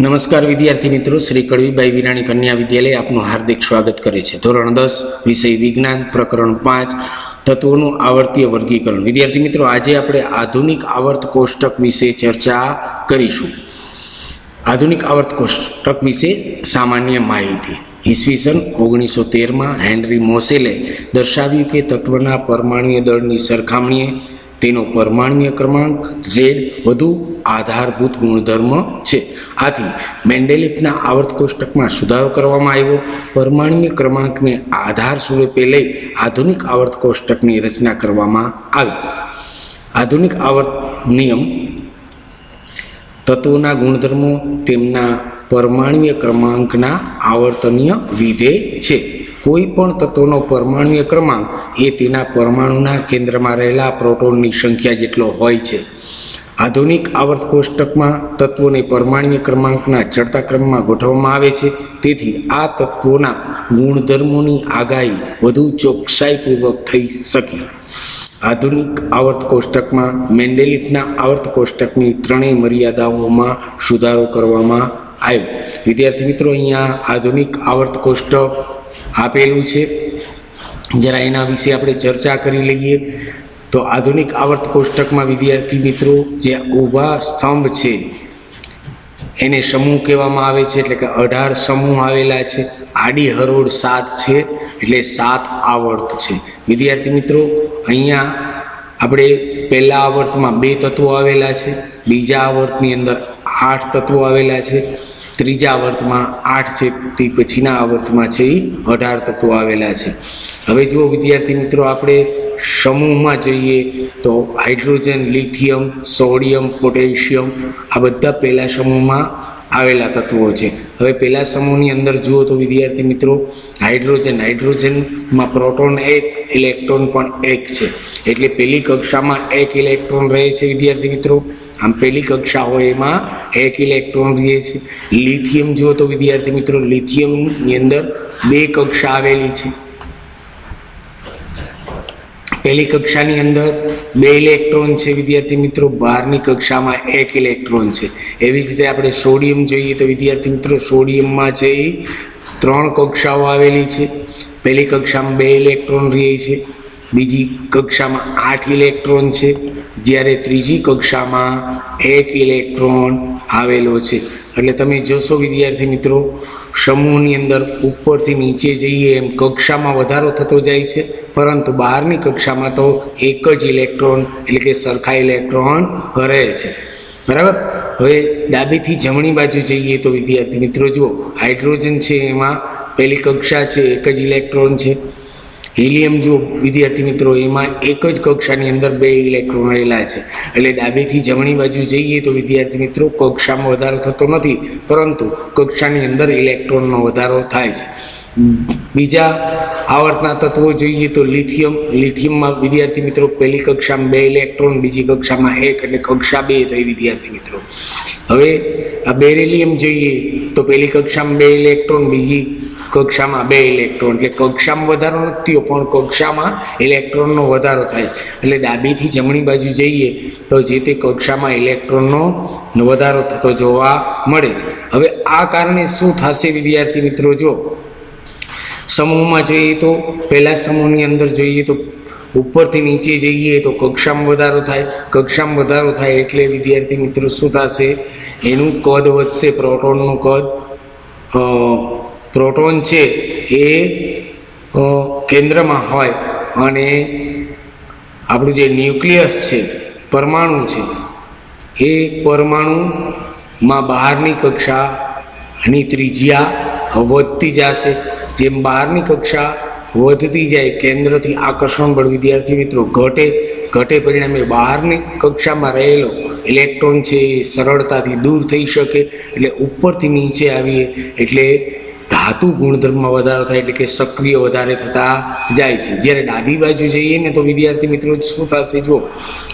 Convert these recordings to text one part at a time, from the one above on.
નમસ્કાર વિદ્યાર્થી મિત્રો, શ્રી કડવીબાઈ વિરાણી કન્યા વિદ્યાલય આપનું હાર્દિક સ્વાગત કરે છે. ધોરણ દસ, વિષય વિજ્ઞાન, પ્રકરણ પાંચ, તત્વોનું આવર્તીય વર્ગીકરણ. વિદ્યાર્થી મિત્રો, આજે આપણે આધુનિક આવર્ત કોષ્ટક વિશે ચર્ચા કરીશું. આધુનિક આવર્ત કોષ્ટક વિશે સામાન્ય માહિતી. ઈસવીસન ઓગણીસો તેરમાં હેનરી મોસેલે દર્શાવ્યું કે તત્વના પરમાણીય દળની સરખામણીએ તેનો પરમાણ્વીય ક્રમાંક ઝેડ વધુ આધારભૂત ગુણધર્મ છે. આથી મેન્ડેલિફના આવર્ત કોષ્ટકમાં સુધારો કરવામાં આવ્યો. પરમાણ્વીય ક્રમાંકને આધાર સ્વરૂપે લઈ આધુનિક આવર્ત કોષ્ટકની રચના કરવામાં આવી. આધુનિક આવર્ત નિયમ તત્વોના ગુણધર્મો તેમના પરમાણુય ક્રમાંકના આવર્તનીય વિધેય છે. કોઈ પણ તત્વનો પરમાણુય ક્રમાંક એ તેના પરમાણુના કેન્દ્રમાં રહેલા પ્રોટોનની સંખ્યા જેટલો હોય છે. આધુનિક આવર્ત કોષ્ટકમાં તત્વોને પરમાણુય ક્રમાંકના ચડતા ક્રમમાં ગોઠવવામાં આવે છે. તેથી આ તત્વોના ગુણધર્મોની આગાહી વધુ ચોકસાઈપૂર્વક થઈ શકે. આધુનિક આવર્ત કોષ્ટકમાં મેન્ડેલિફના આવર્ત કોષ્ટકની ત્રણેય મર્યાદાઓમાં સુધારો કરવામાં આવ્યો. વિદ્યાર્થી મિત્રો, અહીંયા આધુનિક આવર્ત કોષ્ટક આપેલું છે. જરા એના વિશે આપણે ચર્ચા કરી લઈએ. તો આધુનિક આવર્ત કોષ્ટકમાં વિદ્યાર્થી મિત્રો જે ઊભા સ્તંભ છે, એને સમૂહ કહેવામાં આવે છે, એટલે કે અઢાર સમૂહ આવેલા છે. આડી હરોળ સાત છે, એટલે સાત આવર્ત છે. વિદ્યાર્થી મિત્રો, અહીંયા આપણે પહેલા આવર્તમાં બે તત્વો આવેલા છે. બીજા આવર્તની અંદર આઠ તત્વો આવેલા છે. ત્રીજા આવર્તમાં આઠ છે, તે પછીના આવર્તમાં છે, એ અઢાર તત્વો આવેલા છે. હવે જુઓ વિદ્યાર્થી મિત્રો, આપણે સમૂહમાં જોઈએ તો હાઇડ્રોજન, લિથિયમ, સોડિયમ, પોટેશિયમ આ બધા પહેલા સમૂહમાં આવેલા તત્વો છે. હવે પહેલા સમૂહની અંદર જુઓ તો વિદ્યાર્થી મિત્રો, હાઇડ્રોજન, હાઇડ્રોજનમાં પ્રોટોન એક, ઇલેક્ટ્રોન પણ એક છે. એટલે પહેલી કક્ષામાં એક ઇલેક્ટ્રોન રહે છે વિદ્યાર્થી મિત્રો. આમ પહેલી કક્ષા હોય એમાં એક ઇલેક્ટ્રોન રહે છે. લિથિયમ જુઓ તો વિદ્યાર્થી મિત્રો, લિથિયમની અંદર બે કક્ષા આવેલી છે. પહેલી કક્ષાની અંદર બે ઇલેક્ટ્રોન છે વિદ્યાર્થી મિત્રો, બહારની કક્ષામાં એક ઇલેક્ટ્રોન છે. એવી જ રીતે આપણે સોડિયમ જોઈએ તો વિદ્યાર્થી મિત્રો, સોડિયમમાં છે એ ત્રણ કક્ષાઓ આવેલી છે. પહેલી કક્ષામાં બે ઇલેક્ટ્રોન રહે છે. બીજી કક્ષામાં આઠ ઇલેક્ટ્રોન છે. જ્યારે ત્રીજી કક્ષામાં એક ઇલેક્ટ્રોન આવેલો છે. એટલે તમે જોશો વિદ્યાર્થી મિત્રો, સમૂહની અંદર ઉપરથી નીચે જઈએ એમ કક્ષામાં વધારો થતો જાય છે, પરંતુ બહારની કક્ષામાં તો એક જ ઇલેક્ટ્રોન, એટલે કે સરખા ઇલેક્ટ્રોન રહે છે. બરાબર? હવે ડાબીથી જમણી બાજુ જઈએ તો વિદ્યાર્થી મિત્રો જુઓ, હાઇડ્રોજન છે એમાં, પહેલી કક્ષા છે, એક જ ઇલેક્ટ્રોન છે. હિલિયમ જો વિદ્યાર્થી મિત્રો, એમાં એક જ કક્ષાની અંદર બે ઇલેક્ટ્રોન રહેલા છે. એટલે ડાબેથી જમણી બાજુ જઈએ તો વિદ્યાર્થી મિત્રો, કક્ષામાં વધારો થતો નથી, પરંતુ કક્ષાની અંદર ઇલેક્ટ્રોનનો વધારો થાય છે. બીજા આવર્તના તત્વો જોઈએ તો લિથિયમ. લિથિયમમાં વિદ્યાર્થી મિત્રો, પહેલી કક્ષામાં બે ઇલેક્ટ્રોન બીજી કક્ષામાં એક, એટલે કક્ષા બે થઈ વિદ્યાર્થી મિત્રો. હવે આ બેરેલિયમ જોઈએ તો પહેલી કક્ષામાં બે ઇલેક્ટ્રોન બીજી કક્ષામાં બે ઇલેક્ટ્રોન એટલે કક્ષામાં વધારો નથી થયો, પણ કક્ષામાં ઇલેક્ટ્રોનનો વધારો થાય એટલે ડાબીથી જમણી બાજુ જઈએ, તો જે તે કક્ષામાં ઇલેક્ટ્રોનનો વધારો થતો જોવા મળે છે. હવે આ કારણે શું થશે વિદ્યાર્થી મિત્રો? જો સમૂહમાં જોઈએ તો, પહેલા સમૂહની અંદર જોઈએ તો ઉપરથી નીચે જઈએ તો કક્ષામાં વધારો થાય. કક્ષામાં વધારો થાય એટલે વિદ્યાર્થી મિત્રો શું થશે? એનું કદ વધશે, પ્રોટોનનું કદ પ્રોટોન છે એ કેન્દ્રમાં હોય અને આપણું જે ન્યુક્લિયસ છે, પરમાણુ છે, એ પરમાણુમાં બહારની કક્ષાની ત્રિજ્યા વધતી જશે. જેમ બહારની કક્ષા વધતી જાય, કેન્દ્રથી આકર્ષણ બળ વિદ્યાર્થી મિત્રો ઘટે ઘટે પરિણામે બહારની કક્ષામાં રહેલો ઇલેક્ટ્રોન છે એ સરળતાથી દૂર થઈ શકે, એટલે ઉપરથી નીચે આવીએ, એટલે ધાતુ ગુણધર્મમાં વધારો થાય એટલે કે સક્રિય વધારે થતા જાય છે. જ્યારે ડાબી બાજુ જઈએ ને તો વિદ્યાર્થી મિત્રો શું થશે? જુઓ,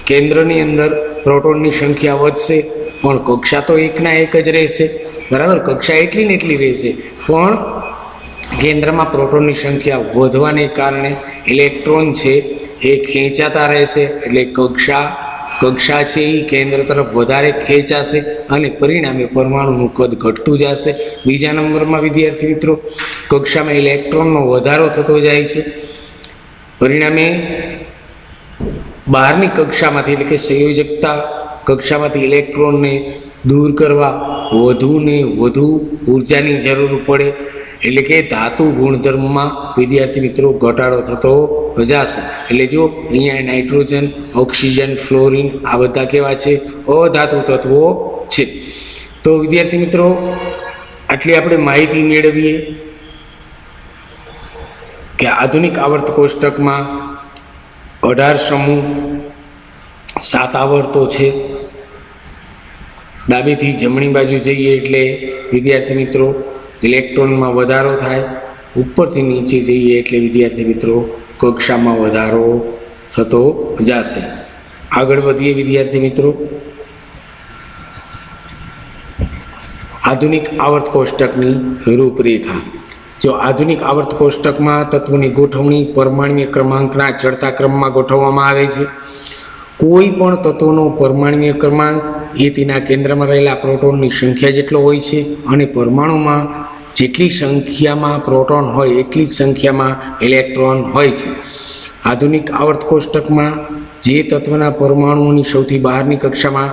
કેન્દ્રની અંદર પ્રોટોનની સંખ્યા વધશે, પણ કક્ષા તો એકના એક જ રહેશે. બરાબર? કક્ષા એટલી ને એટલી રહેશે. પણ કેન્દ્રમાં પ્રોટોનની સંખ્યા વધવાને કારણે ઇલેક્ટ્રોન છે એ ખેંચાતા રહેશે, એટલે કક્ષા કક્ષા છે એ કેન્દ્ર તરફ વધારે ખેંચાશે અને પરિણામે પરમાણુનું કદ ઘટતું જશે. બીજા નંબરમાં, વિદ્યાર્થી મિત્રો, કક્ષામાં ઇલેક્ટ્રોનનો વધારો થતો જાય છે. પરિણામે બહારની કક્ષામાંથી, એટલે કે સંયોજકતા કક્ષામાંથી ઇલેક્ટ્રોનને દૂર કરવા વધુ ને વધુ ઉર્જાની જરૂર પડે. એટલે કે ધાતુ ગુણધર્મમાં વિદ્યાર્થી મિત્રો, ઘટાડો થતો જશે એટલે જો અહીંયા નાઇટ્રોજન, ઓક્સિજન, ફ્લોરિન આ બધા કેવા છે? અધાતુ તત્વો છે. તો વિદ્યાર્થી મિત્રો, આટલી આપણે માહિતી મેળવીએ કે આધુનિક આવર્ત કોષ્ટકમાં અઢાર સમૂહ, સાત આવર્તો છે. ડાબેથી જમણી બાજુ જઈએ એટલે વિદ્યાર્થી મિત્રો, ઇલેક્ટ્રોનમાં વધારો થાય. ઉપરથી નીચે જઈએ એટલે વિદ્યાર્થી મિત્રો કક્ષામાં વધારો થતો જશે. આગળ વધીએ વિદ્યાર્થી મિત્રો. આધુનિક આવર્ત કોષ્ટકની રૂપરેખા. જો આધુનિક આવર્ત કોષ્ટકમાં તત્વોની ગોઠવણી પરમાણ્વીય ક્રમાંકના ચડતા ક્રમમાં ગોઠવવામાં આવે છે. કોઈ પણ તત્વનો પરમાણ્વીય ક્રમાંક એ તેના કેન્દ્રમાં રહેલા પ્રોટોનની સંખ્યા જેટલો હોય છે અને પરમાણુમાં જેટલી સંખ્યામાં પ્રોટોન હોય, એટલી જ સંખ્યામાં ઇલેક્ટ્રોન હોય છે. આધુનિક આવર્ત કોષ્ટકમાં જે તત્વના પરમાણુઓની સૌથી બહારની કક્ષામાં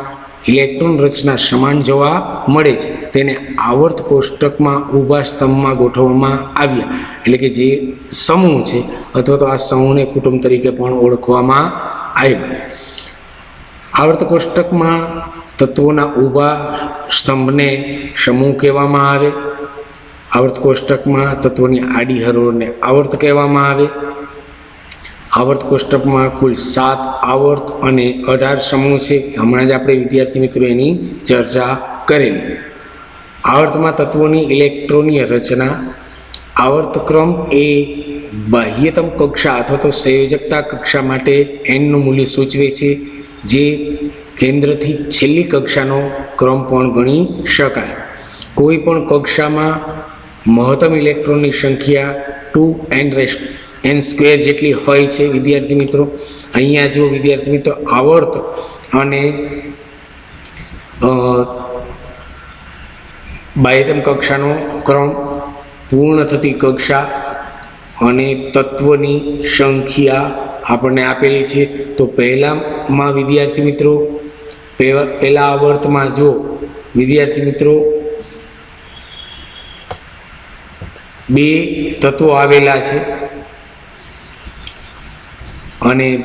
ઇલેક્ટ્રોન રચના સમાન જોવા મળે છે. તેને આવર્ત કોષ્ટકમાં ઊભા સ્તંભમાં ગોઠવવામાં આવ્યા. એટલે કે જે સમૂહ છે, અથવા તો આ સમૂહને કુટુંબ તરીકે પણ ઓળખવામાં આવ્યા. આવર્ત કોષ્ટકમાં તત્વોના ઊભા સ્તંભને સમૂહ કહેવામાં આવે. આવર્ત કોષ્ટકમાં તત્વોની આડી હરોળને આવર્ત કહેવામાં આવે. આવર્ત કોષ્ટકમાં કુલ સાત આવર્ત અને અઢાર સમૂહ છે. હમણાં જ આપણે વિદ્યાર્થી મિત્રો એની ચર્ચા કરેલી. આવર્તમાં તત્વોની ઇલેક્ટ્રોનીય રચના આવર્તક્રમ એ બાહ્યતમ કક્ષા અથવા તો સંયોજકતા કક્ષા માટે એનનું મૂલ્ય સૂચવે છે, જે કેન્દ્રથી છેલ્લી કક્ષાનો ક્રમ પણ ગણી શકાય. કોઈ પણ કક્ષામાં મહત્તમ ઇલેક્ટ્રોનની સંખ્યા two n rest n square જેટલી હોય છે, વિદ્યાર્થી મિત્રો. અહીંયા જો વિદ્યાર્થી મિત્રો આવર્ત અને બાહ્યતમ કક્ષાનો ક્રમ પૂર્ણ થતી કક્ષા અને તત્વની સંખ્યા આપણને આપેલી છે, તો પહેલામાં વિદ્યાર્થી મિત્રો પહેલા આવર્તમાં જો વિદ્યાર્થી મિત્રો બે તત્વો આવેલા છે. અને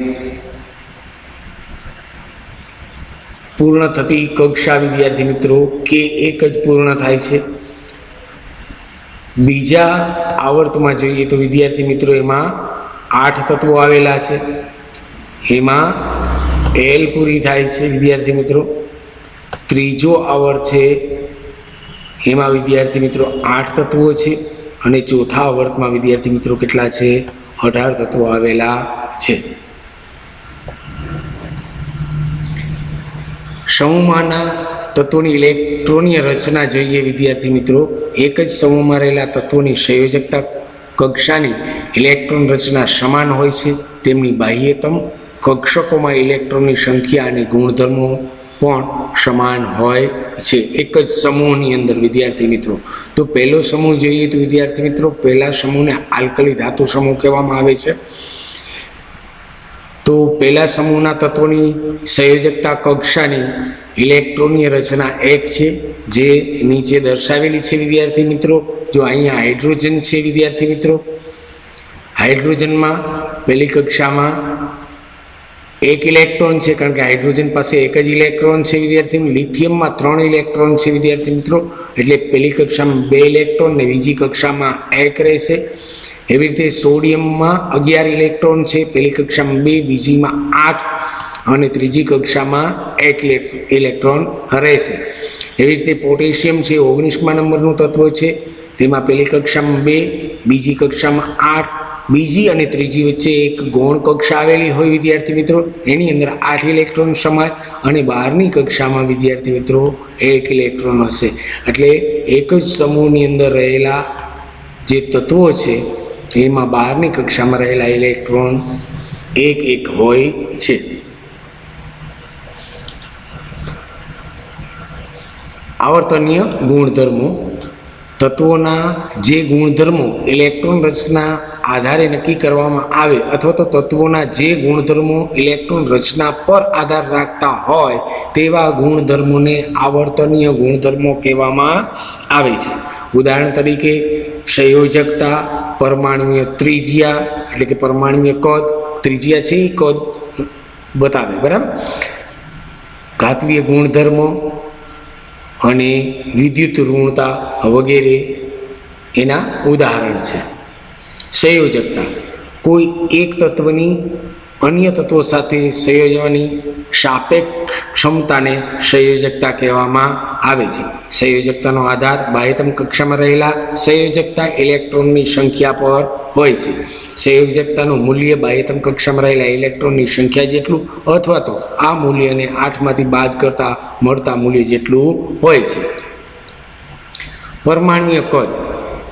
પૂર્ણ થતી કક્ષા વિદ્યાર્થી મિત્રો, કે એક જ પૂર્ણ થાય છે. બીજા આવર્તમાં જોઈએ તો વિદ્યાર્થી મિત્રો, એમાં આઠ તત્વો આવેલા છે. એમાં એલ પૂરી થાય છે વિદ્યાર્થી મિત્રો. ત્રીજો આવર્ત છે, એમાં વિદ્યાર્થી મિત્રો આઠ તત્વો છે. અને ચોથા વર્તમાં વિદ્યાર્થી મિત્રો કેટલા છે? અઢાર તત્વો આવેલા છે. સમૂહમાંના તત્વોની ઇલેક્ટ્રોનીય રચના જોઈએ વિદ્યાર્થી મિત્રો. એક જ સમૂહમાં રહેલા તત્વોની સંયોજકતા કક્ષાની ઇલેક્ટ્રોન રચના સમાન હોય છે. તેમની બાહ્યતમ કક્ષકોમાં ઇલેક્ટ્રોનની સંખ્યા અને ગુણધર્મો પણ સમાન હોય છે. એક જ સમૂહની અંદર વિદ્યાર્થી મિત્રો. તો પહેલો સમૂહ જોઈએ તો વિદ્યાર્થી મિત્રો, પહેલા સમૂહને આલ્કલી ધાતુ સમૂહ કહેવામાં આવે છે. તો પહેલા સમૂહના તત્વોની સંયોજકતા કક્ષાની ઇલેક્ટ્રોનની રચના એક છે, જે નીચે દર્શાવેલી છે વિદ્યાર્થી મિત્રો. જો અહીંયા હાઇડ્રોજન છે વિદ્યાર્થી મિત્રો. હાઇડ્રોજનમાં પહેલી કક્ષામાં એક ઇલેક્ટ્રોન છે, કારણ કે હાઇડ્રોજન પાસે એક જ ઇલેક્ટ્રોન છે વિદ્યાર્થી. લિથિયમમાં ત્રણ ઇલેક્ટ્રોન છે વિદ્યાર્થી મિત્રો. એટલે પહેલી કક્ષામાં બે ઇલેક્ટ્રોન ને બીજી કક્ષામાં એક રહેશે. એવી રીતે સોડિયમમાં અગિયાર ઇલેક્ટ્રોન છે પહેલી કક્ષામાં બે, બીજીમાં આઠ અને ત્રીજી કક્ષામાં એક ઇલેક- ઇલેક્ટ્રોન રહેશે. એવી રીતે પોટેશિયમ છે, ઓગણીસમા નંબરનું તત્વ છે. તેમાં પહેલી કક્ષામાં બે, બીજી કક્ષામાં આઠ બીજી અને ત્રીજી વચ્ચે એક ગૌણ કક્ષા આવેલી હોય વિદ્યાર્થી મિત્રો, એની અંદર આઠ ઇલેક્ટ્રોન સમાય અને બહારની કક્ષામાં વિદ્યાર્થી મિત્રો એક ઇલેક્ટ્રોન હશે. એટલે એક જ સમૂહની અંદર રહેલા જે તત્વો છે, એમાં બહારની કક્ષામાં રહેલા ઇલેક્ટ્રોન એક એક હોય છે. આવર્તનીય ગુણધર્મો. તત્વોના જે ગુણધર્મો, ઇલેક્ટ્રોન રચના આધારે નક્કી કરવામાં આવે અથવા તો તત્વોના જે ગુણધર્મો ઇલેક્ટ્રોન રચના પર આધાર રાખતા હોય તેવા ગુણધર્મોને આવર્તનીય ગુણધર્મો કહેવામાં આવે છે. ઉદાહરણ તરીકે સંયોજકતા પરમાણુય ત્રિજ્યા, એટલે કે પરમાણુય કદ. ત્રિજ્યા છે એ કદ બતાવે, બરાબર? ઘાતવીય ગુણધર્મો અને વિદ્યુત ઋણતા વગેરે એના ઉદાહરણ છે. સંયોજકતા. કોઈ એક તત્વની અન્ય તત્વો સાથે સંયોજવાની સાપેક્ષ ક્ષમતાને સંયોજકતા કહેવામાં આવે છે. સંયોજકતાનો આધાર બાહ્યતમ કક્ષામાં રહેલા સંયોજકતા ઇલેક્ટ્રોનની સંખ્યા પર હોય છે. સંયોજકતાનું મૂલ્ય બાહ્યતમ કક્ષામાં રહેલા ઇલેક્ટ્રોનની સંખ્યા જેટલું અથવા તો આ મૂલ્યને આઠમાંથી બાદ કરતા મળતા મૂલ્ય જેટલું હોય છે. પરમાણુય કદ.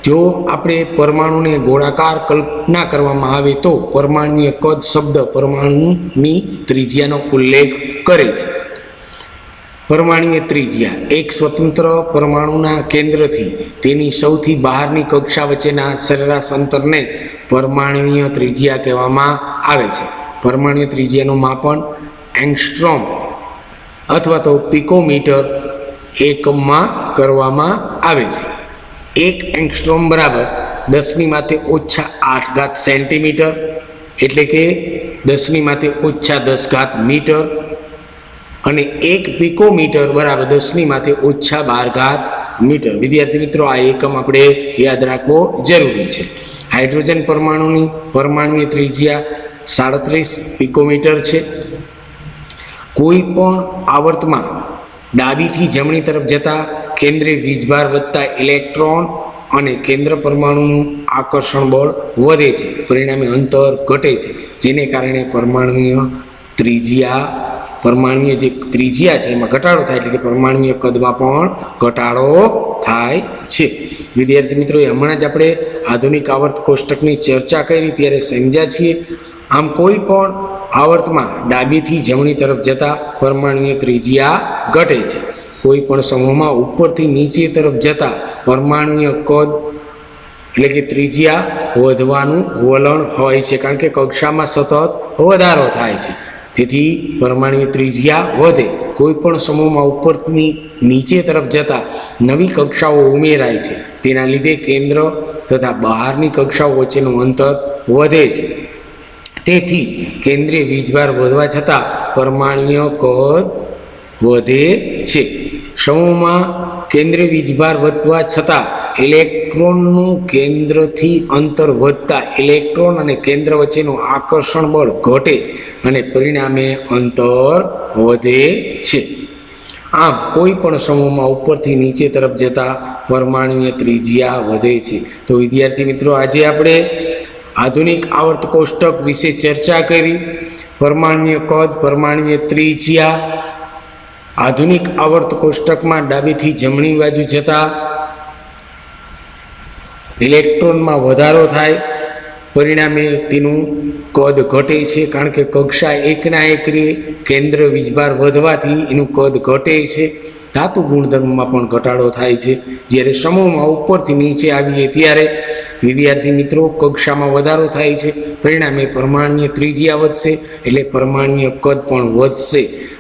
જો આપણે પરમાણુને ગોળાકાર કલ્પના કરવામાં આવે તો પરમાણુય કદ શબ્દ પરમાણુની ત્રિજ્યાનો ઉલ્લેખ કરે છે. પરમાણુય ત્રિજ્યા એક સ્વતંત્ર પરમાણુના કેન્દ્રથી તેની સૌથી બહારની કક્ષા વચ્ચેના સરેરાશ અંતરને પરમાણુય ત્રિજ્યા કહેવામાં આવે છે. પરમાણુય ત્રિજ્યાનું માપન એંગસ્ટ્રોમ અથવા તો પિકોમીટર એકમમાં કરવામાં આવે છે. એક એંગસ્ટ્રોમ બરાબર દસની માથે ઓછા આઠ ઘાત સેન્ટીમીટર, એટલે કે દસની માથે ઓછા દસ ઘાત મીટર, અને એક પિકોમીટર બરાબર દસની માથે ઓછા બાર ઘાત મીટર. વિદ્યાર્થી મિત્રો, આ એકમ આપણે યાદ રાખવો જરૂરી છે. હાઇડ્રોજન પરમાણુની પરમાણુની ત્રિજ્યા સાડત્રીસ પિકોમીટર છે. કોઈ પણ આવર્તમાં ડાબીથી જમણી તરફ જતા કેન્દ્રીય વીજભાર વધતા ઇલેક્ટ્રોન અને કેન્દ્ર પરમાણુનું આકર્ષણ બળ વધે છે. પરિણામે અંતર ઘટે છે, જેને કારણે પરમાણુય ત્રિજ્યા પરમાણુય જે ત્રિજ્યા છે, એમાં ઘટાડો થાય એટલે કે પરમાણુય કદમાં પણ ઘટાડો થાય છે. વિદ્યાર્થી મિત્રો હમણાં જ આપણે આધુનિક આવર્ત કોષ્ટકની ચર્ચા કરી, ત્યારે સમજ્યા છીએ. આમ કોઈ પણ આવર્તમાં ડાબીથી જમણી તરફ જતા પરમાણુય ત્રિજ્યા ઘટે છે. કોઈ પણ સમૂહમાં ઉપરથી નીચે તરફ જતા પરમાણુય કદ એટલે કે ત્રિજ્યા વધવાનું વલણ હોય છે. કારણ કે કક્ષામાં સતત વધારો થાય છે. તેથી પરમાણુય ત્રિજ્યા વધે. કોઈ પણ સમૂહમાં ઉપરની નીચે તરફ જતા નવી કક્ષાઓ ઉમેરાય છે. તેના લીધે કેન્દ્ર તથા બહારની કક્ષાઓ વચ્ચેનું અંતર વધે છે. તેથી જ કેન્દ્રીય વીજભાર વધવા છતાં પરમાણુય કદ વધે છે. સમૂહમાં કેન્દ્રીય વીજભાર વધવા છતાં ઇલેક્ટ્રોનનું કેન્દ્રથી અંતર વધતા ઇલેક્ટ્રોન અને કેન્દ્ર વચ્ચેનું આકર્ષણ બળ ઘટે અને પરિણામે અંતર વધે છે. આમ કોઈ પણ સમૂહમાં ઉપરથી નીચે તરફ જતા પરમાણુય ત્રિજ્યા વધે છે. તો વિદ્યાર્થી મિત્રો, આજે આપણે આધુનિક આવર્ત કોષ્ટક વિશે ચર્ચા કરી. પરમાણુય કદ પરમાણુય ત્રિજ્યા આધુનિક આવર્ત કોષ્ટકમાં ડાબીથી જમણી બાજુ જતા ઇલેક્ટ્રોનમાં વધારો થાય, પરિણામે તેનું કદ ઘટે છે, કારણ કે કક્ષા એકના એકરે કેન્દ્ર વીજભાર વધવાથી એનું કદ ઘટે છે. ધાતુ ગુણધર્મમાં પણ ઘટાડો થાય છે. જ્યારે સમૂહમાં ઉપરથી નીચે આવીએ ત્યારે વિદ્યાર્થી મિત્રો કક્ષામાં વધારો થાય છે. પરિણામે પરમાણ્ય ત્રિજ્યા વધશે, એટલે પરમાણ્ય કદ પણ વધશે.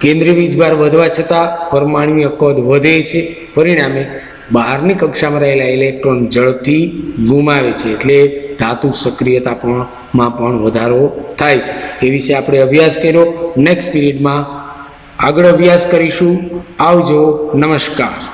કેન્દ્રીય વીજભાર વધવા છતાં પરમાણુય કદ વધે છે. પરિણામે બહારની કક્ષામાં રહેલા ઇલેક્ટ્રોન ઝડપથી ગુમાવે છે એટલે ધાતુ સક્રિયતા પણ માં પણ વધારો થાય છે. એ વિશે આપણે અભ્યાસ કર્યો. નેક્સ્ટ પીરિયડમાં આગળ અભ્યાસ કરીશું. આવજો. નમસ્કાર.